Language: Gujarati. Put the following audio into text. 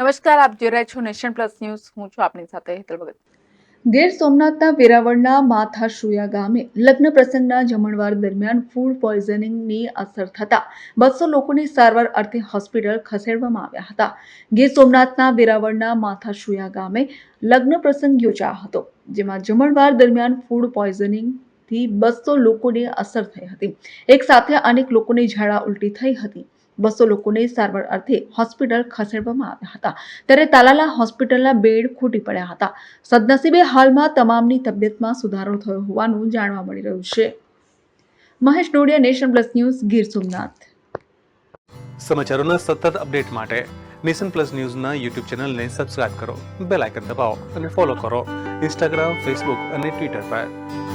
નમસ્કાર, આપ જોઈ રહ્યા છો નેશન પ્લસ ન્યૂઝ. હું છું આપની સાથે હેતલ ભગત. ગીર સોમનાથના વેરાવળના માથાશુયા ગામે લગ્ન પ્રસંગના જમણવાર દરમિયાન ફૂડ પોઈઝનિંગની અસર થતા બસો લોકોને સારવાર અર્થે હોસ્પિટલ ખસેડવામાં આવ્યા હતા. ગીર સોમનાથના વેરાવળના માથાશુયા ગામે લગ્ન પ્રસંગ યોજાયો હતો, જેમાં જમણવાર દરમિયાન ફૂડ પોઈઝનિંગથી બસો લોકોને અસર થઈ હતી. એક સાથે અનેક લોકોને ઝાડા ઉલટી થઈ હતી. બસો લોકોને સારવાર અર્થે હોસ્પિટલ ખસેડવામાં આવ્યા હતા. ત્યારે તાલાલા હોસ્પિટલના બેડ ખૂટી પડ્યા હતા. સદનસીબે હાલમાં તમામની તબિયતમાં સુધારો થયો હોવાનું જાણવા મળી રહ્યું છે. Mahesh Dodiya, nation plus news, Gir Somnath. સમાચારોના સતત અપડેટ માટે નેશન પ્લસ ન્યૂઝના યુટ્યુબ ચેનલને સબસ્ક્રાઇબ કરો, બેલ આઇકન દબાવો અને ફોલો કરો. ઇન્સ્ટાગ્રામ, ફેસબુક અને ટ્વિટર પર.